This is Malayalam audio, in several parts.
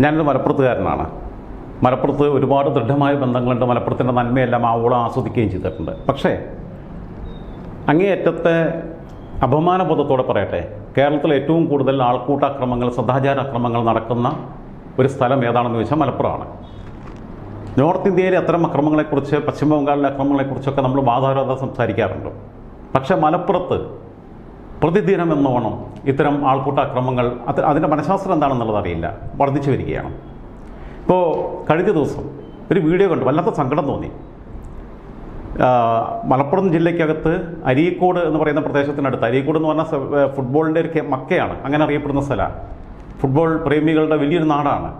ഞാനൊരു മലപ്പുറത്തുകാരനാണ്. മലപ്പുറത്ത് ഒരുപാട് ദൃഢമായ ബന്ധങ്ങളുണ്ട്. മലപ്പുറത്തിന്റെ നന്മയെല്ലാം ആവോളം ആസ്വദിക്കുകയും ചെയ്തിട്ടുണ്ട്. പക്ഷേ അങ്ങേയറ്റത്തെ അപമാനബോധത്തോടെ പറയട്ടെ. കേരളത്തിൽ ഏറ്റവും കൂടുതൽ ആൾക്കൂട്ടാക്രമങ്ങൾ സദാചാര അക്രമങ്ങൾ നടക്കുന്ന ഒരു സ്ഥലം ഏതാണെന്ന് ചോദിച്ചാൽ മലപ്പുറമാണ്. നോർത്ത് ഇന്ത്യയിലെ അത്തരം അക്രമങ്ങളെക്കുറിച്ച് പശ്ചിമ ബംഗാളിലെ അക്രമങ്ങളെക്കുറിച്ചൊക്കെ നമ്മൾ വാദാരോധ സംസാരിക്കാറുണ്ട്. പക്ഷേ മലപ്പുറത്ത് പ്രതിദിനം എന്നോണം ഇത്തരം ആൾക്കൂട്ട അക്രമങ്ങൾ അത് അതിന്റെ മനഃശാസ്ത്രം എന്താണെന്നുള്ളത് അറിയില്ല. വർദ്ധിച്ചു വരികയാണ്. ഇപ്പോൾ കഴിഞ്ഞ ദിവസം ഒരു വീഡിയോ കണ്ടു. വല്ലാത്ത സങ്കടം തോന്നി. മലപ്പുറം ജില്ലയ്ക്കകത്ത് അരീക്കോട് എന്ന് പറയുന്ന പ്രദേശത്തിനടുത്ത് അരീക്കോട് എന്ന് പറഞ്ഞാൽ സ- ഫുട്ബോളിന്റെ ഒരു മക്കയാണ്. അങ്ങനെ അറിയപ്പെടുന്ന സ്ഥലമാണ് ഫുട്ബോൾ പ്രേമികളുടെ വലിയൊരു നാടാണ്.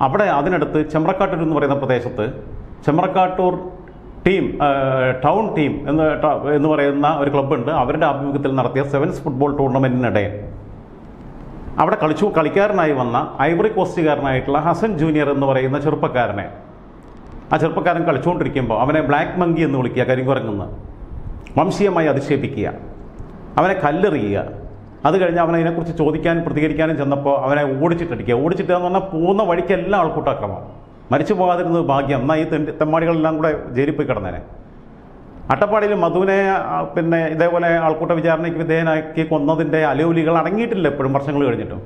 അവിടെ അതിനടുത്ത് ചെമ്പ്രക്കാട്ടൂർ എന്ന് പറയുന്ന പ്രദേശത്ത് ചെമ്പ്രക്കാട്ടൂർ ടീം ടൗൺ ടീം എന്ന് എന്ന് പറയുന്ന ഒരു ക്ലബ്ബുണ്ട്. അവരുടെ ആഭിമുഖ്യത്തിൽ നടത്തിയ സെവൻസ് ഫുട്ബോൾ ടൂർണമെന്റിനിടെ അവിടെ കളിച്ചു കളിക്കാരനായി വന്ന ഐവറി കോസ്റ്റുകാരനായിട്ടുള്ള ഹസൻ ജൂനിയർ എന്ന് പറയുന്ന ചെറുപ്പക്കാരനെ. ആ ചെറുപ്പക്കാരൻ കളിച്ചുകൊണ്ടിരിക്കുമ്പോൾ അവനെ ബ്ലാക്ക് മങ്കി എന്ന് വിളിക്കുക കരിങ്കുരങ്ങുന്ന വംശീയമായി അധിക്ഷേപിക്കുക. അവനെ കല്ലെറിയുക. അത് കഴിഞ്ഞ് അവൻ അതിനെക്കുറിച്ച് ചോദിക്കാനും പ്രതികരിക്കാനും ചെന്നപ്പോൾ അവനെ ഓടിച്ചിട്ടടിക്കുക. ഓടിച്ചിട്ട് എന്ന് പറഞ്ഞാൽ പോകുന്ന വഴിക്കെല്ലാം ആൾക്കൂട്ടാക്രമം. മരിച്ചു പോകാതിരുന്നത് ഭാഗ്യം. എന്നാൽ ഈ തെമ്മാടികളെല്ലാം കൂടെ ജയിലിൽ പോയി കിടന്നേനെ. അട്ടപ്പാടിയിൽ മധുവിനെ പിന്നെ ഇതേപോലെ ആൾക്കൂട്ട വിചാരണയ്ക്ക് വിധേയനാക്കി കൊന്നതിന്റെ അലൗലികൾ അടങ്ങിയിട്ടില്ല എപ്പോഴും. വർഷങ്ങൾ കഴിഞ്ഞിട്ടും.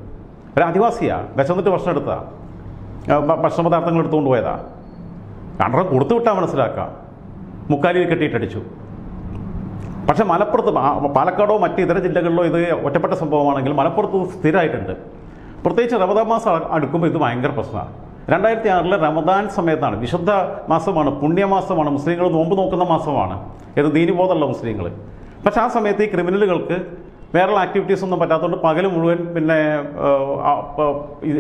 ഒരു ആദിവാസിയാണ് വിശന്നിട്ട് വർഷം എടുത്താ ഭക്ഷണപദാർത്ഥങ്ങൾ എടുത്തുകൊണ്ട് പോയതാ. കണ്ടറ കൊടുത്തു വിട്ടാൽ മനസ്സിലാക്കാം. മുക്കാലിയിൽ കെട്ടിയിട്ടടിച്ചു. പക്ഷെ മലപ്പുറത്ത് പാലക്കാടോ മറ്റ് ഇതര ജില്ലകളിലോ ഇത് ഒറ്റപ്പെട്ട സംഭവമാണെങ്കിൽ മലപ്പുറത്ത് സ്ഥിരമായിട്ടുണ്ട് പ്രത്യേകിച്ച് റവദാമാസം അടുക്കുമ്പോൾ ഇത് ഭയങ്കര പ്രശ്നമാണ്. രണ്ടായിരത്തി ആറിലെ റമദാൻ സമയത്താണ് വിശുദ്ധ മാസമാണ് പുണ്യമാസമാണ് മുസ്ലിങ്ങൾ നോമ്പ് നോക്കുന്ന മാസമാണ്. ഇത് ദീനിബോധമുള്ള മുസ്ലിങ്ങൾ പക്ഷേ ആ സമയത്ത് ഈ ക്രിമിനലുകൾക്ക് വേറെയുള്ള ആക്ടിവിറ്റീസ് ഒന്നും പറ്റാത്തതുകൊണ്ട് പകൽ മുഴുവൻ പിന്നെ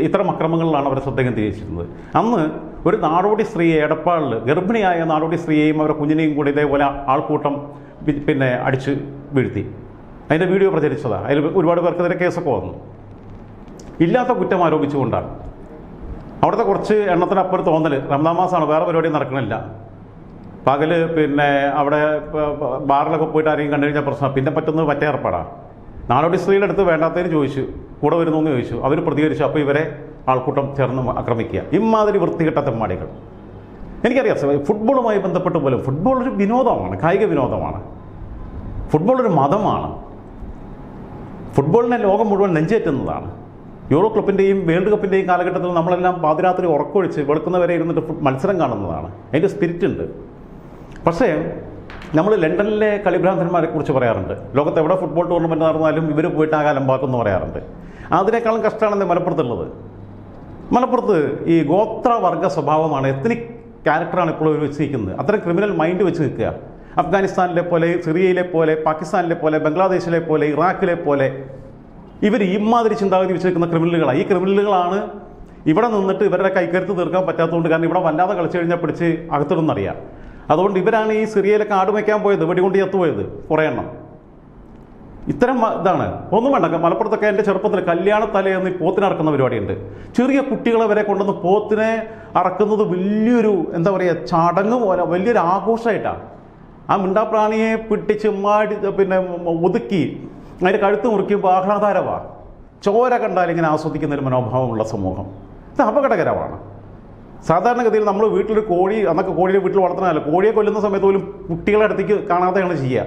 ഇത്തരം അക്രമങ്ങളിലാണ് അവരെ ശ്രദ്ധ കേന്ദ്രീകരിച്ചിരുന്നത് അന്ന് ഒരു നാടോടി സ്ത്രീയെ എടപ്പാളിൽ ഗർഭിണിയായ നാടോടി സ്ത്രീയെയും അവരുടെ കുഞ്ഞിനെയും കൂടി ഇതേപോലെ ആൾക്കൂട്ടം പിന്നെ അടിച്ച് വീഴ്ത്തി. അതിന്റെ വീഡിയോ പ്രചരിച്ചതാണ്. അതിൽ ഒരുപാട് പേർക്കെതിരെ കേസൊക്കെ വന്നു. ഇല്ലാത്ത കുറ്റം ആരോപിച്ചുകൊണ്ടാണ്. അവിടുത്തെ കുറച്ച് എണ്ണത്തിനപ്പുറം തോന്നൽ റംദാൻ മാസമാണ് വേറെ പരിപാടി നടക്കണില്ല. പകൽ പിന്നെ അവിടെ ബാറിലൊക്കെ പോയിട്ട് ആരെയും കണ്ടു കഴിഞ്ഞാൽ പ്രശ്നം പിന്നെ പറ്റുന്നത് പറ്റേ ഏർപ്പാടാണ് നാടോടി സ്ത്രീയുടെ അടുത്ത് വേണ്ടാത്തതിന് ചോദിച്ചു. കൂടെ വരുന്നു എന്ന് ചോദിച്ചു. അവർ പ്രതികരിച്ചു. അപ്പോൾ ഇവരെ ആൾക്കൂട്ടം ചേർന്ന് ആക്രമിക്കുക. ഇമാതിരി വൃത്തികെട്ട തെമ്മാടികൾ. എനിക്കറിയാം ഫുട്ബോളുമായി ബന്ധപ്പെട്ട് പോലും ഫുട്ബോൾ ഒരു വിനോദമാണ് കായിക വിനോദമാണ്. ഫുട്ബോൾ ഒരു മതമാണ്. ഫുട്ബോളിനെ ലോകം മുഴുവൻ നെഞ്ചേറ്റുന്നതാണ്. യൂറോ ക്ലബിന്റെയും വേൾഡ് കപ്പിന്റെയും കാലഘട്ടത്തിൽ നമ്മളെല്ലാം പാതിരാത്രി ഉറക്കൊഴിച്ച് വെളുക്കുന്നവരെ ഇരുന്നിട്ട് മത്സരം കാണുന്നതാണ്. അതിന്റെ സ്പിരിറ്റ് ഉണ്ട്. പക്ഷേ നമ്മൾ ലണ്ടനിലെ കളിഭ്രാന്തന്മാരെ കുറിച്ച് പറയാറുണ്ട്. ലോകത്ത് എവിടെ ഫുട്ബോൾ ടൂർണമെന്റ് നടന്നാലും ഇവർ പോയിട്ട് ആ കാലം പാക്കെന്ന് പറയാറുണ്ട്. അതിനേക്കാളും കഷ്ടമാണെന്ന് മലപ്പുറത്തുള്ളത്. മലപ്പുറത്ത് ഈ ഗോത്രവർഗ സ്വഭാവമാണ് എത്നിക് ക്യാരക്ടറാണ് ഇപ്പോൾ വെച്ചിരിക്കുന്നത്. അത്തരം ക്രിമിനൽ മൈൻഡ് വെച്ച് നിൽക്കുക. അഫ്ഗാനിസ്ഥാനിലെ പോലെ സിറിയയിലെ പോലെ പാകിസ്ഥാനിലെ പോലെ ബംഗ്ലാദേശിലെ പോലെ ഇറാഖിലെ പോലെ ഇവർ ഇമാതിരി ചിന്താഗതി വെച്ചിരിക്കുന്ന ക്രിമിനലുകളാണ് ഈ ക്രിമിനലുകളാണ് ഇവിടെ നിന്നിട്ട് ഇവരുടെ കൈക്കരുത്ത് തീർക്കാൻ പറ്റാത്തതുകൊണ്ട് കാരണം ഇവിടെ വല്ലാതെ കളിച്ചു കഴിഞ്ഞാൽ പിടിച്ച് അകത്തിടുന്നറിയാം അതുകൊണ്ട് ഇവരാണ് ഈ സിറിയയിലൊക്കെ ആട് വയ്ക്കാൻ പോയത് വെടികൊണ്ട് ചത്തുപോയത് കുറേ എണ്ണം. ഇത്തരം ഇതാണ്. ഒന്നും വേണ്ട. മലപ്പുറത്തൊക്കെ എന്റെ ചെറുപ്പത്തിൽ കല്യാണ തലേന്ന് ഈ പോത്തിനെ അറക്കുന്ന പരിപാടിയുണ്ട്. ചെറിയ കുട്ടികളെ വരെ കൊണ്ടുവന്ന് പോത്തിനെ അറക്കുന്നത് വലിയൊരു എന്താ പറയുക ചടങ്ങ് പോലെ വലിയൊരു ആഘോഷമായിട്ടാണ് ആ മിണ്ടാപ്രാണിയെ പിടിച്ച് മാടി പിന്നെ ഒതുക്കി അതിന്റെ കഴുത്ത് മുറിക്കുമ്പോൾ ആഹ്ലാദകരമാണ്. ചോര കണ്ടാൽ ഇങ്ങനെ ആസ്വദിക്കുന്ന ഒരു മനോഭാവമുള്ള സമൂഹം. ഇത് അപകടകരമാണ്. സാധാരണഗതിയിൽ നമ്മൾ വീട്ടിലൊരു കോഴി അന്നൊക്കെ കോഴിയെ വീട്ടിൽ വളർത്തണമല്ലോ കോഴിയെ കൊല്ലുന്ന സമയത്ത് പോലും കുട്ടികളെ അടുത്തേക്ക് കാണാതെയാണ് ചെയ്യുക.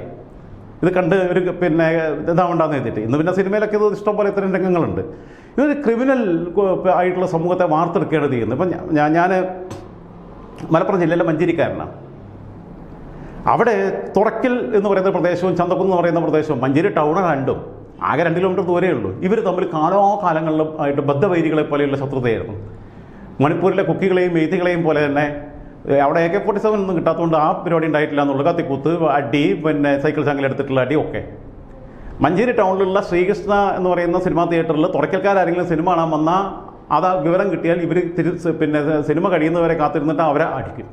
ഇത് കണ്ട് ഒരു പിന്നെ ഇതാവണ്ടെന്ന് എഴുതിയിട്ട് ഇന്ന് പിന്നെ സിനിമയിലൊക്കെ ഇത് ഇഷ്ടംപോലെ ഇത്തരം രംഗങ്ങളുണ്ട്. ഇതൊരു ക്രിമിനൽ ആയിട്ടുള്ള സമൂഹത്തെ വാർത്തെടുക്കുകയാണ് ചെയ്യുന്നത്. ഇപ്പം ഞാൻ മലപ്പുറം ജില്ലയിലെ മഞ്ചേരിക്കാരനാണ്. അവിടെ തുറക്കൽ എന്ന് പറയുന്ന പ്രദേശവും ചന്തക്കുന്ന് എന്ന് പറയുന്ന പ്രദേശവും മഞ്ചേരി ടൗൺ രണ്ടും. ആകെ രണ്ട് കിലോമീറ്റർ ദൂരമേ ഉള്ളൂ. ഇവർ തമ്മിൽ കാലാകാലങ്ങളിലും ആയിട്ട് ബദ്ധവൈരികളെ പോലെയുള്ള ശത്രുതയായിരുന്നു. മണിപ്പൂരിലെ കുക്കികളെയും മെയ്തികളെയും പോലെ തന്നെ അവിടെ എ കെ ഫോർട്ടി സെവൻ ഒന്നും കിട്ടാത്തതുകൊണ്ട് ആ പരിപാടി ഉണ്ടായിട്ടില്ല എന്നുള്ളത് കത്തിക്കൂത്ത് അടി പിന്നെ സൈക്കിൾ ചാങ്കൽ എടുത്തിട്ടുള്ള അടി ഒക്കെ. മഞ്ചേരി ടൗണിലുള്ള ശ്രീകൃഷ്ണ എന്ന് പറയുന്ന സിനിമാ തിയേറ്ററിൽ തുറക്കൽക്കാരെങ്കിലും സിനിമ കാണാൻ വന്നാൽ അത് വിവരം കിട്ടിയാൽ ഇവർ തിരി പിന്നെ സിനിമ കഴിയുന്നവരെ കാത്തിരുന്നിട്ട് അവരെ അടിക്കും.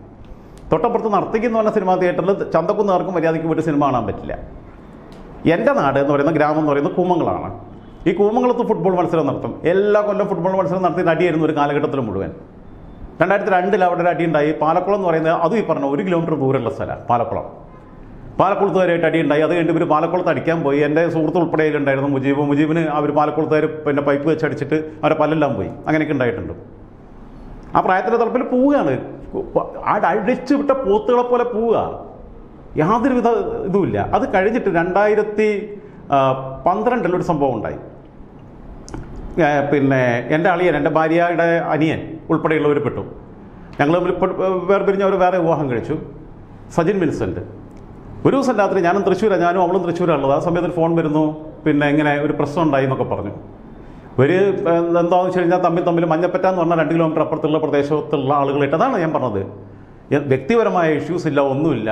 തൊട്ടപ്പുറത്ത് നർത്തിക്കുന്ന പറഞ്ഞ സിനിമാ തിയേറ്ററിൽ ചന്തക്കുന്ന് ആർക്കും മര്യാദയ്ക്ക് പോയിട്ട് സിനിമ കാണാൻ പറ്റില്ല. എന്റെ നാട് എന്ന് പറയുന്ന ഗ്രാമം എന്ന് പറയുന്നത് കൂമങ്ങളാണ് ഈ കൂമങ്ങളത്ത് ഫുട്ബോൾ മത്സരം നടത്തും. എല്ലാ കൊല്ലം ഫുട്ബോൾ മത്സരം നടത്തി അടിയായിരുന്നു ഒരു കാലഘട്ടത്തിൽ മുഴുവൻ. രണ്ടായിരത്തി രണ്ടിൽ അവിടെ ഒരു അടിയുണ്ടായി. പാലക്കുളം എന്ന് പറയുന്നത് അതും ഈ പറഞ്ഞ ഒരു കിലോമീറ്റർ ദൂരമുള്ള സ്ഥലമാണ് പാലക്കുളം. പാലക്കുളത്തുകാരായിട്ട് അടിയുണ്ടായി. അത് കഴിഞ്ഞ് ഇവർ പാലക്കുളത്ത് അടിക്കാൻ പോയി. എന്റെ സുഹൃത്ത് ഉൾപ്പെടെ ഉണ്ടായിരുന്നു മുജീബ്. മുജീബിന് അവർ പാലക്കുളത്തുകാർ പിന്നെ പൈപ്പ് വെച്ച് അടിച്ചിട്ട് അവരെ പല്ലെല്ലാം പോയി. അങ്ങനെയൊക്കെ ഉണ്ടായിട്ടുണ്ട്. ആ പ്രായത്തിന്റെ തലപ്പിൽ പോവുകയാണ്. ആ അടിച്ചു വിട്ട പോത്തുകളെ പോലെ പോവുക. യാതൊരു വിധ ഇതുമില്ല. അത് കഴിഞ്ഞിട്ട് രണ്ടായിരത്തി പന്ത്രണ്ടിൽ ഒരു സംഭവം ഉണ്ടായി. പിന്നെ എന്റെ അളിയൻ എന്റെ ഭാര്യയുടെ അനിയൻ ഉൾപ്പെടെയുള്ളവർ പെട്ടു. ഞങ്ങൾ ഇപ്പോൾ വേർപിരിഞ്ഞവർ വേറെ വിവാഹം കഴിച്ചു. സജിൻ വിൻസെന്റ്. ഒരു ദിവസം രാത്രി ഞാനും തൃശ്ശൂരാണ് ഞാനും അവളും തൃശ്ശൂരാണുള്ളത് ആ സമയത്ത് ഫോൺ വരുന്നു. പിന്നെ ഇങ്ങനെ ഒരു പ്രശ്നം ഉണ്ടായി എന്നൊക്കെ പറഞ്ഞു. ഒരു എന്താണെന്ന് വെച്ച് കഴിഞ്ഞാൽ തമ്മിൽ തമ്മിൽ മഞ്ഞപ്പറ്റ എന്ന് പറഞ്ഞാൽ രണ്ട് കിലോമീറ്റർ അപ്പുറത്തുള്ള പ്രദേശത്തുള്ള ആളുകളായിട്ട് അതാണ് ഞാൻ പറഞ്ഞത്. വ്യക്തിപരമായ ഇഷ്യൂസ് ഇല്ല ഒന്നുമില്ല.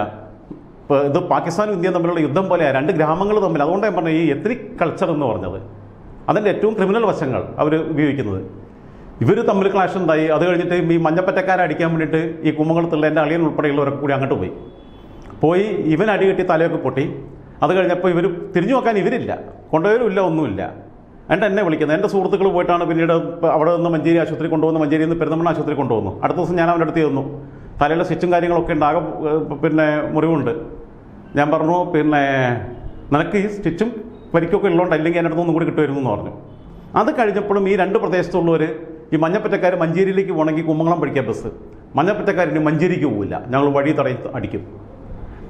ഇപ്പോൾ ഇത് പാകിസ്ഥാനും ഇന്ത്യയും തമ്മിലുള്ള യുദ്ധം പോലെയാണ് രണ്ട് ഗ്രാമങ്ങൾ തമ്മിൽ. അതുകൊണ്ട് ഞാൻ പറഞ്ഞത് ഈ എത്നിക് കൾച്ചർ എന്ന് പറഞ്ഞത്. അതിന്റെ ഏറ്റവും ക്രിമിനൽ വശങ്ങൾ അവർ ഉപയോഗിക്കുന്നത്. ഇവർ തമ്മിൽ ക്ലാഷ് ഉണ്ടായി. അത് കഴിഞ്ഞിട്ട് ഈ മഞ്ഞപ്പറ്റക്കാരെ അടിക്കാൻ വേണ്ടിയിട്ട് ഈ കുമ്മംകുളത്തുള്ള എന്റെ അളിയൻ ഉൾപ്പെടെയുള്ളവരൊക്കെ കൂടി അങ്ങോട്ട് പോയി. പോയി ഇവൻ അടി കിട്ടി തലയൊക്കെ പൊട്ടി. അത് കഴിഞ്ഞപ്പോൾ ഇവർ തിരിഞ്ഞു നോക്കാൻ ഇവരില്ല. കൊണ്ടുപോയവരും ഇല്ല ഒന്നുമില്ല. എന്നിട്ട് എന്നെ വിളിക്കുന്നത്. എന്റെ സുഹൃത്തുക്കൾ പോയിട്ടാണ് പിന്നീട് അവിടെ നിന്ന് മഞ്ചേരി ആശുപത്രി കൊണ്ടുവന്ന് മഞ്ചേരി നിന്ന് പെരുന്തമണ്ണ ആശുപത്രി കൊണ്ടുവന്നു. അടുത്ത ദിവസം ഞാൻ അവന്റെ അടുത്ത് ചെന്നു. തലയിലെ സ്റ്റിച്ചും കാര്യങ്ങളൊക്കെ ഉണ്ട്. ആകെ പിന്നെ മുറിവുണ്ട്. ഞാൻ പറഞ്ഞു പിന്നെ നിനക്ക് ഈ സ്റ്റിച്ചും പരിക്കൊക്കെ ഉള്ളതുകൊണ്ട് അല്ലെങ്കിൽ എന്റെ അടുത്ത് ഒന്നും കൂടി കിട്ടുമായിരുന്നു എന്ന് പറഞ്ഞു. അത് കഴിഞ്ഞപ്പോഴും ഈ രണ്ട് പ്രദേശത്തുള്ളവർ ഈ മഞ്ഞപ്പറ്റക്കാർ മഞ്ചേരിയിലേക്ക് പോകണമെങ്കിൽ കുമ്മംകുളം പഠിക്കാൻ ബസ്. മഞ്ഞപ്പറ്റക്കാരിന് മഞ്ചേരിക്ക് പോവില്ല. ഞങ്ങൾ വഴി തടയി അടിക്കും.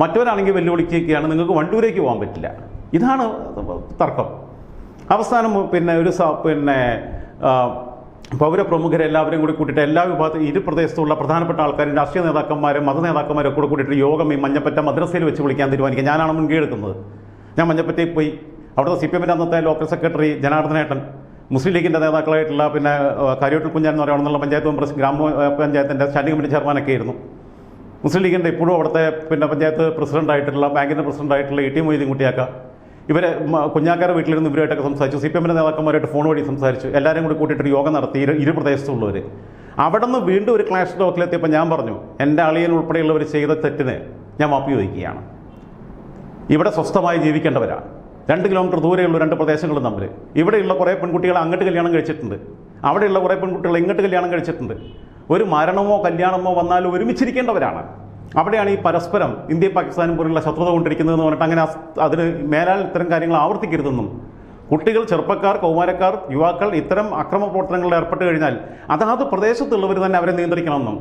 മറ്റവരാണെങ്കിൽ വെല്ലുവിളിക്കുകയാണ് നിങ്ങൾക്ക് വണ്ടൂരേക്ക് പോകാൻ പറ്റില്ല. ഇതാണ് തർക്കം. അവസാനം പിന്നെ ഒരു പിന്നെ ആ, പൗരപ്രമുഖരെ എല്ലാവരും കൂടി കൂട്ടിയിട്ട് എല്ലാ വിഭാഗത്തിൽ ഇരു പ്രദേശത്തുള്ള പ്രധാനപ്പെട്ട ആൾക്കാരും രാഷ്ട്രീയ നേതാക്കന്മാരും മത നേതാക്കന്മാരും കൂടെ കൂട്ടിയിട്ട് യോഗം ഈ മഞ്ഞപ്പറ്റ മദ്രസയിൽ വെച്ച് വിളിക്കാൻ തീരുമാനിക്കുക. ഞാനാണ് മുൻകൈ എടുക്കുന്നത്. ഞാൻ മഞ്ഞപ്പറ്റയിൽ പോയി. അവിടുത്തെ സി പി എമ്മിന്റെ അന്നത്തെ ലോക്കൽ സെക്രട്ടറി ജനാർദ്ദനേട്ടൻ മുസ്ലിം ലീഗിന്റെ നേതാക്കളായിട്ടുള്ള പിന്നെ കരിയോട്ടിൽ കുഞ്ഞാൻ എന്ന് പറയുന്നുള്ള പഞ്ചായത്ത് മെമ്പർ ഗ്രാമ പഞ്ചായത്തിന്റെ സ്റ്റാൻഡിംഗ് കമ്മിറ്റി ചെയർമാനൊക്കെ ആയിരുന്നു. മുസ്ലിം ലീഗിന്റെ ഇപ്പോഴും അവിടുത്തെ പിന്നെ പഞ്ചായത്ത് പ്രസിഡന്റ് ആയിട്ടുള്ള ബാങ്കിന്റെ പ്രസിഡന്റ് ആയിട്ടുള്ള ഇ ടി മൊയ്തീൻ കുട്ടിയാക്ക. ഇവരെ കുഞ്ഞാക്കാരെ വീട്ടിലിരുന്ന് ഇവരുമായിട്ടൊക്കെ സംസാരിച്ചു. സി പി എമ്മിന്റെ നേതാക്കന്മാരായിട്ട് ഫോൺ വഴി സംസാരിച്ചു. എല്ലാവരും കൂടി കൂട്ടിയിട്ട് യോഗം നടത്തി ഇരു ഇരു പ്രദേശത്തുള്ളവർ അവിടെ നിന്ന് വീണ്ടും ഒരു ക്ലാഷ് ലോക്കിലെത്തിയപ്പോൾ ഞാൻ പറഞ്ഞു എന്റെ അളിയൻ ഉൾപ്പെടെയുള്ളവർ ചെയ്ത തെറ്റിന് ഞാൻ മാപ്പി ചോദിക്കുകയാണ്. ഇവിടെ സ്വസ്ഥമായി ജീവിക്കേണ്ടവരാണ് രണ്ട് കിലോമീറ്റർ ദൂരെയുള്ള രണ്ട് പ്രദേശങ്ങളും തമ്മിൽ ഇവിടെയുള്ള കുറേ പെൺകുട്ടികൾ അങ്ങോട്ട് കല്യാണം കഴിച്ചിട്ടുണ്ട്. അവിടെയുള്ള കുറേ പെൺകുട്ടികൾ ഇങ്ങോട്ട് കല്യാണം കഴിച്ചിട്ടുണ്ട്. ഒരു മരണമോ കല്യാണമോ വന്നാൽ ഒരുമിച്ചിരിക്കേണ്ടവരാണ്. അവിടെയാണ് ഈ പരസ്പരം ഇന്ത്യയും പാകിസ്ഥാനും പോലുള്ള ശത്രുത കൊണ്ടിരിക്കുന്നതെന്ന് പറഞ്ഞിട്ട് അങ്ങനെ അതിന് മേലാൽ ഇത്തരം കാര്യങ്ങൾ ആവർത്തിക്കരുതെന്നും കുട്ടികൾ ചെറുപ്പക്കാർ കൗമാരക്കാർ യുവാക്കൾ ഇത്തരം അക്രമ പ്രവർത്തനങ്ങളിൽ ഏർപ്പെട്ട് കഴിഞ്ഞാൽ അതാത് പ്രദേശത്തുള്ളവർ തന്നെ അവരെ നിയന്ത്രിക്കണമെന്നും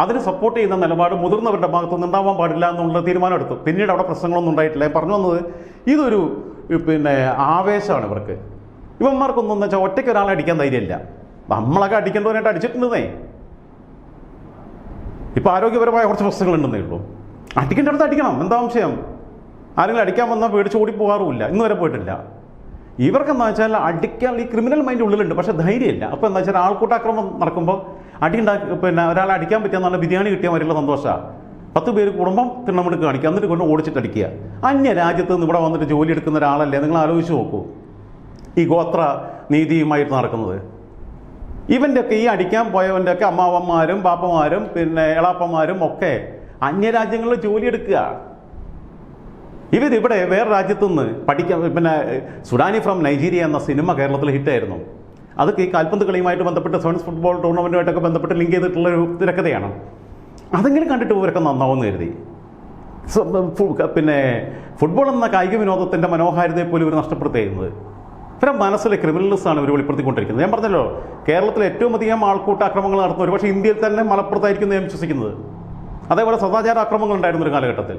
അതിന് സപ്പോർട്ട് ചെയ്യുന്ന നിലപാട് മുതിർന്നവരുടെ ഭാഗത്തു നിന്ന് ഉണ്ടാവാൻ പാടില്ല എന്നുള്ള തീരുമാനം എടുത്തു പിന്നീട് അവിടെ പ്രശ്നങ്ങളൊന്നും ഉണ്ടായിട്ടില്ല. പറഞ്ഞു വന്നത് ഇതൊരു പിന്നെ ആവേശമാണ് ഇവർക്ക്. ഇവന്മാർക്കൊന്നും എന്ന് വെച്ചാൽ ഒറ്റയ്ക്ക് ഒരാളെ അടിക്കാൻ ധൈര്യമില്ല. നമ്മളൊക്കെ അടിക്കേണ്ടവനായിട്ട് അടിച്ചിട്ടുണ്ടെന്നേ. ഇപ്പോൾ ആരോഗ്യപരമായ കുറച്ച് പ്രശ്നങ്ങളുണ്ടെന്നേ ഉള്ളൂ. അടിക്കേണ്ട അടുത്ത് അടിക്കണം. എന്താ വിഷയം ആരെങ്കിലും അടിക്കാൻ വന്നാൽ പേടിച്ച് ഓടി പോകാറുമില്ല ഇന്ന് വരെ പോയിട്ടില്ല. ഇവർക്കെന്താ വെച്ചാൽ അടിക്കാൻ ഈ ക്രിമിനൽ മൈൻഡ് ഉള്ളിലുണ്ട്. പക്ഷേ ധൈര്യമില്ല. അപ്പോൾ എന്താ വെച്ചാൽ ആൾക്കൂട്ടാക്രമം നടക്കുമ്പോൾ അടി ഉണ്ടാക്കി പിന്നെ ഒരാളെ അടിക്കാൻ പറ്റിയ നല്ല ബിരിയാണി കിട്ടിയാൽ വരെയുള്ള സന്തോഷമാണ് പത്ത് പേര് കുടുംബം തിണ്ണമെടുക്ക് കാണിക്കുക. എന്നിട്ട് കൊണ്ട് ഓടിച്ചിട്ട് അടിക്കുക. അന്യ രാജ്യത്ത് നിന്ന് ഇവിടെ വന്നിട്ട് ജോലി എടുക്കുന്ന ഒരാളല്ലേ? നിങ്ങൾ ആലോചിച്ച് നോക്കൂ. ഈ ഗോത്ര നീതിയുമായിട്ട് നടക്കുന്നത്. ഇവന്റെ ഒക്കെ ഈ അടിക്കാൻ പോയവന്റെ ഒക്കെ അമ്മാവന്മാരും പാപ്പമാരും പിന്നെ എളാപ്പന്മാരും ഒക്കെ അന്യരാജ്യങ്ങളിൽ ജോലി എടുക്കുക. ഇവരിവിടെ വേറെ രാജ്യത്തു നിന്ന് പഠിക്കാൻ പിന്നെ സുഡാനി ഫ്രം നൈജീരിയ എന്ന സിനിമ കേരളത്തിൽ ഹിറ്റായിരുന്നു. അതൊക്കെ ഈ കാൽപന്ത് കളിയുമായിട്ട് ബന്ധപ്പെട്ട് സെവൻസ് ഫുട്ബോൾ ടൂർണമെന്റുമായിട്ടൊക്കെ ബന്ധപ്പെട്ട് ലിങ്ക് ചെയ്തിട്ടുള്ള ഒരു തിരക്കഥയാണ്. അതെങ്കിലും കണ്ടിട്ട് ഇവരൊക്കെ നന്നാവുമെന്ന് കരുതി? പിന്നെ ഫുട്ബോൾ എന്ന കായിക വിനോദത്തിന്റെ മനോഹാരിതയെ പോലും ഇവർ നഷ്ടപ്പെടുത്തുന്നത് ഇവരുടെ മനസ്സിലെ ക്രിമിനൽസാണ് ഇവർ വെളിപ്പെടുത്തിക്കൊണ്ടിരിക്കുന്നത്. ഞാൻ പറഞ്ഞല്ലോ കേരളത്തിൽ ഏറ്റവും അധികം ആൾക്കൂട്ട ആക്രമങ്ങൾ നടത്തുന്ന ഒരു പക്ഷേ ഇന്ത്യയിൽ തന്നെ മലപ്പുറത്തായിരിക്കും ഞാൻ വിശ്വസിക്കുന്നത്. അതേപോലെ സദാചാര ആക്രമങ്ങൾ ഉണ്ടായിരുന്ന ഒരു കാലഘട്ടത്തിൽ.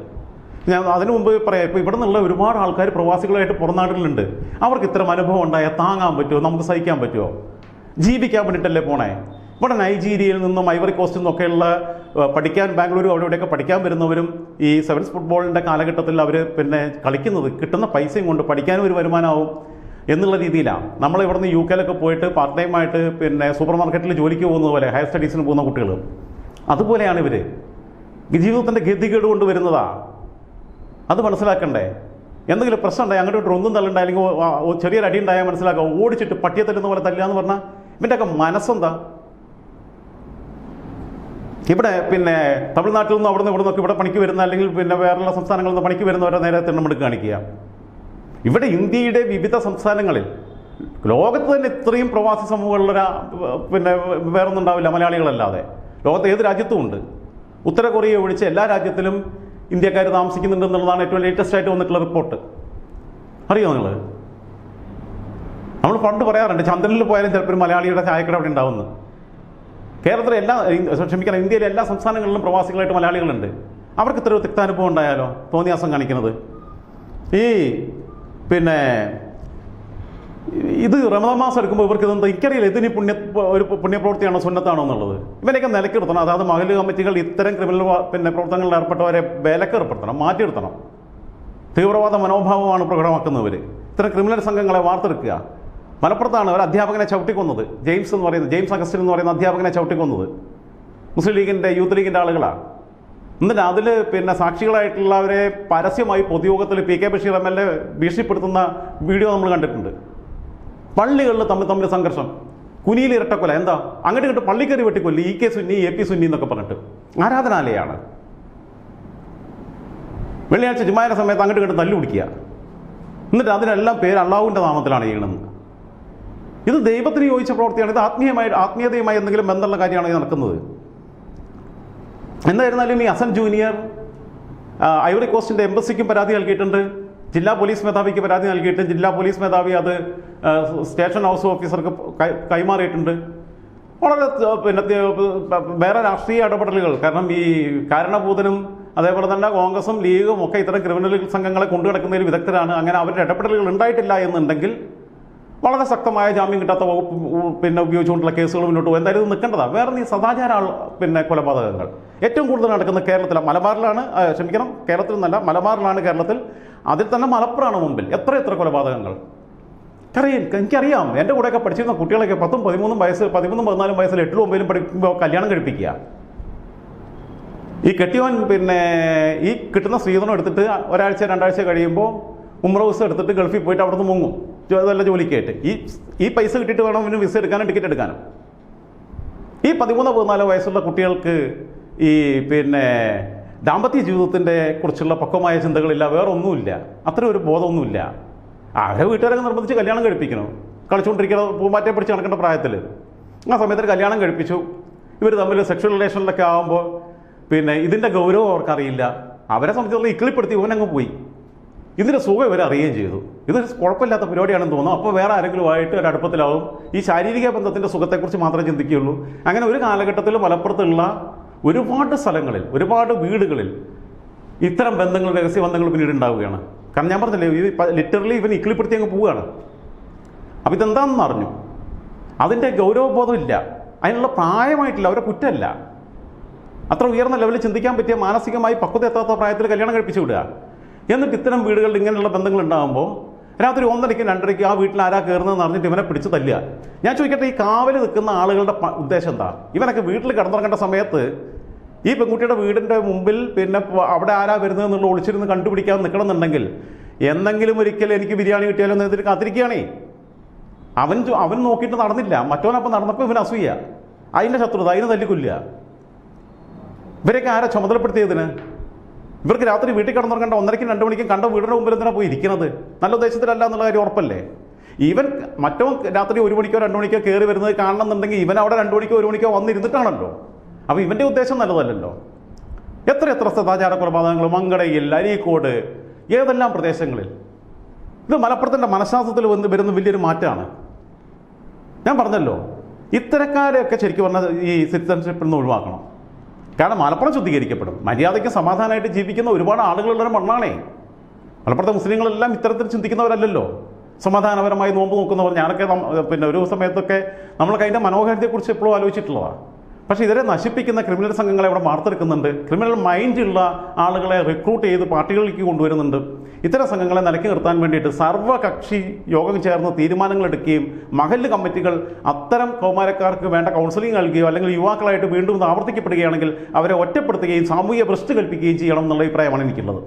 ഞാൻ അതിനു മുമ്പ് പറയാം ഇപ്പോൾ ഇവിടെ നിന്നുള്ള ഒരുപാട് ആൾക്കാർ പ്രവാസികളായിട്ട് പുറംനാട്ടിലുണ്ട് അവർക്ക് ഇത്തരം അനുഭവം ഉണ്ടായാൽ താങ്ങാൻ പറ്റുമോ? നമുക്ക് സഹിക്കാൻ പറ്റുമോ? ജീവിക്കാൻ വേണ്ടിയിട്ടല്ലേ പോണേ? ഇവിടെ നൈജീരിയയിൽ നിന്നും ഐവറി കോസ്റ്റിൽ നിന്നൊക്കെയുള്ള പഠിക്കാൻ ബാംഗ്ലൂർ അവിടെ ഇവിടെയൊക്കെ പഠിക്കാൻ വരുന്നവരും ഈ സെവൻസ് ഫുട്ബോളിന്റെ കാലഘട്ടത്തിൽ അവർ പിന്നെ കളിക്കുന്നത് കിട്ടുന്ന പൈസയും കൊണ്ട് പഠിക്കാനും ഒരു വരുമാനമാവും. എന്നുള്ള രീതിയിലാണ് നമ്മൾ ഇവിടുന്ന് യു കെയിലൊക്കെ പോയിട്ട് പാർട്ട് ടൈം ആയിട്ട് പിന്നെ സൂപ്പർ മാർക്കറ്റിൽ ജോലിക്ക് പോകുന്നത് പോലെ ഹയർ സ്റ്റഡീസിന് പോകുന്ന കുട്ടികൾ അതുപോലെയാണ് ഇവർ ജീവിതത്തിന്റെ ഗതികേട് കൊണ്ട് വരുന്നതാ. അത് മനസ്സിലാക്കണ്ടേ? എന്തെങ്കിലും പ്രശ്നം ഉണ്ടായി അങ്ങോട്ട് ഒന്നും തള്ളുണ്ടായി അല്ലെങ്കിൽ ചെറിയൊരു അടി ഉണ്ടായാൽ മനസ്സിലാക്കുക ഓടിച്ചിട്ട് പട്ടിയെ തല്ലുന്ന പോലെ തല്ലുക എന്ന് പറഞ്ഞാൽ ഇവന്റെയൊക്കെ മനസ്സെന്താ? ഇവിടെ പിന്നെ തമിഴ്നാട്ടിൽ നിന്ന് അവിടെ നിന്ന് ഇവിടെ നിന്നൊക്കെ ഇവിടെ പണിക്ക് വരുന്ന അല്ലെങ്കിൽ പിന്നെ വേറെയുള്ള സംസ്ഥാനങ്ങളിൽ നിന്ന് പണിക്ക് വരുന്നവരെ നേരെ തിണ്ണമെടുക്ക് കാണിക്കുക. ഇവിടെ ഇന്ത്യയുടെ വിവിധ സംസ്ഥാനങ്ങളിൽ ലോകത്ത് തന്നെ ഇത്രയും പ്രവാസി സമൂഹമുള്ള പിന്നെ വേറൊന്നും ഉണ്ടാവില്ല മലയാളികളല്ലാതെ. ലോകത്ത് ഏത് രാജ്യത്തും ഉണ്ട്. ഉത്തര കൊറിയ ഒഴിച്ച് എല്ലാ രാജ്യത്തിലും ഇന്ത്യക്കാർ താമസിക്കുന്നുണ്ട് എന്നുള്ളതാണ് ഏറ്റവും ലേറ്റസ്റ്റ് ആയിട്ട് വന്നിട്ടുള്ള റിപ്പോർട്ട്. അറിയോ നിങ്ങൾ നമ്മൾ പണ്ട് പറയാറുണ്ട് ചന്ദ്രനിൽ പോയാലും ചിലപ്പോൾ മലയാളിയുടെ ചായക്കട അവിടെ ഉണ്ടാവുന്നു. കേരളത്തിലെ എല്ലാ ക്ഷമിക്കണം ഇന്ത്യയിലെ എല്ലാ സംസ്ഥാനങ്ങളിലും പ്രവാസികളായിട്ട് മലയാളികളുണ്ട്. അവർക്ക് ഇത്ര തിക്താനുഭവം ഉണ്ടായാലോ? തോന്നിയാസം കാണിക്കുന്നത്. ഈ പിന്നെ ഇത് റമദാൻ മാസം എടുക്കുമ്പോൾ ഇവർക്ക് ഇതെന്താ എനിക്കറിയില്ല ഇതിന് പുണ്യ ഒരു പുണ്യപ്രവൃത്തിയാണോ സുന്നത്താണോ എന്നുള്ളത്? ഇവരെയൊക്കെ നിലക്കിർത്തണം അതായത് മഹൽ കമ്മിറ്റികൾ ഇത്തരം ക്രിമിനൽ പിന്നെ പ്രവർത്തനങ്ങളിൽ ഏർപ്പെട്ടവരെ വിലക്കേർപ്പെടുത്തണം മാറ്റിയെടുത്തണം. തീവ്രവാദ മനോഭാവമാണ് പ്രകടമാക്കുന്നവർ ഇത്തരം ക്രിമിനൽ സംഘങ്ങളെ വാർത്തെടുക്കുക. മലപ്പുറത്താണ് ഒരു അധ്യാപകനെ ചവിട്ടിക്കൊന്നത്. ജെയിംസ് എന്ന് പറയുന്നത് ജെയിംസ് അഗസ്റ്റിൻ എന്ന് പറയുന്ന അധ്യാപകനെ ചവിട്ടിക്കൊന്നത്. മുസ്ലിം ലീഗിന്റെ യൂത്ത് ലീഗിന്റെ ആളുകളാണ് എന്നിട്ട് അതിൽ പിന്നെ സാക്ഷികളായിട്ടുള്ളവരെ പരസ്യമായി പൊതുയോഗത്തിൽ P K Basheer M L A ഭീഷണിപ്പെടുത്തുന്ന video നമ്മൾ കണ്ടിട്ടുണ്ട്. പള്ളികളിൽ തമ്മിൽ തമ്മിൽ സംഘർഷം. കുനിയിൽ ഇരട്ടക്കൊല എന്താ? അങ്ങോട്ട് ഇങ്ങോട്ട് പള്ളിക്കറി വെട്ടിക്കൊല്ലി E K Sunni A P Sunni എന്നൊക്കെ പറഞ്ഞിട്ട്. ആരാധനാലയാണ്. വെള്ളിയാഴ്ച ജുമായുടെ സമയത്ത് അങ്ങോട്ട് ഇങ്ങോട്ട് തല്ലു പിടിക്കുക എന്നിട്ട് അതിനെല്ലാം പേര് അള്ളാഹുവിന്റെ നാമത്തിലാണ് ചെയ്യണമെന്ന് ഇത് ദൈവത്തിന് യോജിച്ച പ്രവൃത്തിയാണ്. ഇത് ആത്മീയമായി ആത്മീയതയുമായി എന്തെങ്കിലും ബന്ധമുള്ള കാര്യമാണ് നടക്കുന്നത്? എന്തായിരുന്നാലും ഈ അസൻ ജൂനിയർ ഐവറി കോസ്റ്റിന്റെ എംബസിക്കും പരാതി നൽകിയിട്ടുണ്ട്. ജില്ലാ പോലീസ് മേധാവിക്ക് പരാതി നൽകിയിട്ട് ജില്ലാ പോലീസ് മേധാവി അത് സ്റ്റേഷൻ ഹൗസ് ഓഫീസർക്ക് കൈമാറിയിട്ടുണ്ട്. വളരെ പിന്നെ വേറെ രാഷ്ട്രീയ ഇടപെടലുകൾ കാരണം ഈ കാരണഭൂതനും അതേപോലെ തന്നെ കോൺഗ്രസും ലീഗും ഒക്കെ ഇത്തരം ക്രിമിനൽ സംഘങ്ങളെ കൊണ്ടുകിടക്കുന്നതിൽ വിദഗ്ധരാണ്. അങ്ങനെ അവരുടെ ഇടപെടലുകൾ ഉണ്ടായിട്ടില്ല എന്നുണ്ടെങ്കിൽ വളരെ ശക്തമായ ജാമ്യം കിട്ടാത്ത വകുപ്പ് പിന്നെ ഉപയോഗിച്ചുകൊണ്ടുള്ള കേസുകൾ മുന്നോട്ട് പോകും. എന്തായാലും നിൽക്കേണ്ടതാണ്. വേറെ ഈ സദാചാര പിന്നെ കൊലപാതകങ്ങൾ. ഏറ്റവും കൂടുതൽ നടക്കുന്നത് കേരളത്തിലാണ് മലബാറിലാണ് ക്ഷമിക്കണം കേരളത്തിൽ നിന്നല്ല മലബാറിലാണ് കേരളത്തിൽ. അതിൽ തന്നെ മലപ്പുറമാണ് മുമ്പിൽ. എത്ര എത്ര കൊലപാതകങ്ങൾ? അറിയാം എനിക്കറിയാം. എന്റെ കൂടെയൊക്കെ പഠിച്ചിരുന്ന കുട്ടികളൊക്കെ പത്തും പതിമൂന്നും വയസ്സ് പതിമൂന്നും പതിനാലും വയസ്സിൽ എട്ടിലും ഒമ്പതിലും പഠിക്കുമ്പോൾ കല്യാണം കഴിപ്പിക്കുക. ഈ കെട്ടിയവൻ പിന്നെ ഈ കിട്ടുന്ന സ്ത്രീധനം എടുത്തിട്ട് ഒരാഴ്ച രണ്ടാഴ്ച കഴിയുമ്പോൾ ഉമ്ര വിസ എടുത്തിട്ട് ഗൾഫിൽ പോയിട്ട് അവിടുന്ന് മുങ്ങും. അതല്ല ജോലിക്കായിട്ട്. ഈ ഈ പൈസ കിട്ടിയിട്ട് വേണം പിന്നെ വിസ എടുക്കാനും ടിക്കറ്റ് എടുക്കാനും. ഈ പതിമൂന്നോ പതിനാലോ വയസ്സുള്ള കുട്ടികൾക്ക് ഈ പിന്നെ ദാമ്പത്യ ജീവിതത്തിന്റെ കുറിച്ചുള്ള പക്വമായ ചിന്തകളില്ല വേറെ ഒന്നുമില്ല അത്ര ഒരു ബോധമൊന്നുമില്ല. അവരെ വീട്ടുകാരൊക്കെ നിർബന്ധിച്ച് കല്യാണം കഴിപ്പിക്കണം. കളിച്ചുകൊണ്ടിരിക്കുന്ന പൂമ്പാറ്റയെ പിടിച്ച് നടക്കേണ്ട പ്രായത്തിൽ ആ സമയത്ത് കല്യാണം കഴിപ്പിച്ചു. ഇവർ തമ്മിൽ സെക്ഷൽ റിലേഷനിലൊക്കെ ആകുമ്പോൾ പിന്നെ ഇതിന്റെ ഗൗരവം അവർക്കറിയില്ല. അവരെ സംബന്ധിച്ചിടത്തോളം ഇക്കിളിപ്പെടുത്തി ഇവനങ്ങ് പോയി. ഇതിന്റെ സുഖം ഇവർ അറിയുകയും ചെയ്തു. ഇതൊരു കുഴപ്പമില്ലാത്ത പരിപാടിയാണെന്ന് തോന്നുന്നു. അപ്പോൾ വേറെ ആരെങ്കിലും ആയിട്ട് ഒരു അടുപ്പത്തിലാവും. ഈ ശാരീരിക ബന്ധത്തിന്റെ സുഖത്തെക്കുറിച്ച് മാത്രമേ ചിന്തിക്കുകയുള്ളൂ. അങ്ങനെ ഒരു കാലഘട്ടത്തിൽ മലപ്പുറത്തുള്ള ഒരുപാട് സ്ഥലങ്ങളിൽ ഒരുപാട് വീടുകളിൽ ഇത്തരം ബന്ധങ്ങൾ രഹസ്യ ബന്ധങ്ങൾ പിന്നീട് ഉണ്ടാവുകയാണ് കാരണം ഞാൻ പറഞ്ഞില്ലേ ഇത് ലിറ്ററലി ഇവൻ ഇക്കിളിപ്പെടുത്തി അങ്ങ് പോവുകയാണ്. അപ്പോൾ ഇതെന്താണെന്ന് അറിഞ്ഞു? അതിന്റെ ഗൗരവബോധം ഇല്ല അതിനുള്ള പ്രായമായിട്ടില്ല അവരെ കുറ്റമല്ല. അത്ര ഉയർന്ന ലെവലിൽ ചിന്തിക്കാൻ പറ്റിയ മാനസികമായി പക്വത എത്താത്ത പ്രായത്തിൽ കല്യാണം കഴിപ്പിച്ചു വിടുക. എന്നിട്ട് ഇത്തരം വീടുകളിൽ ഇങ്ങനെയുള്ള ബന്ധങ്ങൾ ഉണ്ടാകുമ്പോൾ രാത്രി ഒന്നരയ്ക്കും രണ്ടരയ്ക്കും ആ വീട്ടിൽ ആരാ കയറുന്നതെന്ന് അറിഞ്ഞിട്ട് ഇവനെ പിടിച്ച് തല്ലുക. ഞാൻ ചോദിക്കട്ടെ ഈ കാവൽ നിൽക്കുന്ന ആളുകളുടെ ഉദ്ദേശം എന്താ? ഇവനൊക്കെ വീട്ടിൽ കിടന്നിറങ്ങേണ്ട സമയത്ത് ഈ പെൺകുട്ടിയുടെ വീടിന്റെ മുമ്പിൽ പിന്നെ അവിടെ ആരാ വരുന്നത് എന്നുള്ള ഒളിച്ചിരുന്ന് കണ്ടുപിടിക്കാൻ നിൽക്കണമെന്നുണ്ടെങ്കിൽ എന്നെങ്കിലും ഒരിക്കൽ എനിക്ക് ബിരിയാണി കിട്ടിയാലോ എന്ന് എതിര് കാത്തിരിക്കുകയാണേ. അവൻ അവൻ നോക്കിയിട്ട് നടന്നില്ല. മറ്റവനപ്പം നടന്നപ്പോൾ ഇവൻ അസൂയ. അതിന്റെ ശത്രുത അതിനെ തല്ലിക്കൊല്ലുക. ഇവരെയൊക്കെ ആരാ ചുമതലപ്പെടുത്തിയതിന്? ഇവർക്ക് രാത്രി വീട്ടിൽ കിടന്നുറങ്ങേണ്ട ഒന്നരയ്ക്കും രണ്ട് മണിക്കും കണ്ട വീടിന് മുമ്പിൽ എന്തിനാ പോയി ഇരിക്കുന്നത് നല്ല ഉദ്ദേശത്തിലല്ല എന്നുള്ള കാര്യം ഉറപ്പല്ലേ? ഇവൻ മറ്റോ രാത്രി ഒരു മണിക്കോ രണ്ട് മണിക്കോ കയറി വരുന്നത് കാണണമെന്നുണ്ടെങ്കിൽ ഇവൻ അവിടെ രണ്ട് മണിക്കോ ഒരു മണിക്കോ വന്നിരുന്നിട്ടാണല്ലോ. അപ്പോൾ ഇവന്റെ ഉദ്ദേശം നല്ലതല്ലല്ലോ. എത്ര എത്ര സദാചാര കൊലപാതകങ്ങൾ മങ്കടയിൽ അരീക്കോട് ഏതെല്ലാം പ്രദേശങ്ങളിൽ? ഇത് മലപ്പുറത്തിന്റെ മനഃശാസ്ത്രത്തിൽ വന്ന് വരുന്ന വലിയൊരു മാറ്റമാണ് ഞാൻ പറഞ്ഞല്ലോ ഇത്തരക്കാരെയൊക്കെ ശരിക്കും പറഞ്ഞാൽ ഈ സിറ്റിസൺഷിപ്പിൽ നിന്ന് ഒഴിവാക്കണം. കാരണം മലപ്പുറം ശുദ്ധീകരിക്കപ്പെടും. മര്യാദയ്ക്ക് സമാധാനമായിട്ട് ജീവിക്കുന്ന ഒരുപാട് ആളുകളുള്ള ഒരു മണ്ണാണേ. മലപ്പുറത്തെ മുസ്ലിങ്ങളെല്ലാം ഇത്തരത്തിൽ ചിന്തിക്കുന്നവരല്ലല്ലോ. സമാധാനപരമായി നോമ്പ് നോക്കുന്നവർ. ഞാനൊക്കെ പിന്നെ ഒരു സമയത്തൊക്കെ നമ്മളൊക്കെ അതിന്റെ മനോഹാരിതയെക്കുറിച്ച് എപ്പോഴും ആലോചിച്ചിട്ടുള്ളതാണ് പക്ഷേ ഇവരെ നശിപ്പിക്കുന്ന ക്രിമിനൽ സംഘങ്ങളെ ഇവിടെ വാർത്തെടുക്കുന്നുണ്ട്. ക്രിമിനൽ മൈൻഡുള്ള ആളുകളെ റിക്രൂട്ട് ചെയ്ത് പാർട്ടികളിലേക്ക് കൊണ്ടുവരുന്നുണ്ട്. ഇത്തരം സംഘങ്ങളെ നിലക്കി നിർത്താൻ വേണ്ടിയിട്ട് സർവകക്ഷി യോഗം ചേർന്ന് തീരുമാനങ്ങൾ എടുക്കുകയും മഹല്ല് കമ്മിറ്റികൾ അത്തരം കൗമാരക്കാർക്ക് വേണ്ട കൗൺസിലിംഗ് നൽകുകയോ അല്ലെങ്കിൽ യുവാക്കളായിട്ട് വീണ്ടും ആവർത്തിക്കപ്പെടുകയാണെങ്കിൽ അവരെ ഒറ്റപ്പെടുത്തുകയും സാമൂഹിക ഭ്രഷ്ട് കൽപ്പിക്കുകയും ചെയ്യണം എന്നുള്ള അഭിപ്രായമാണ് എനിക്കുള്ളത്.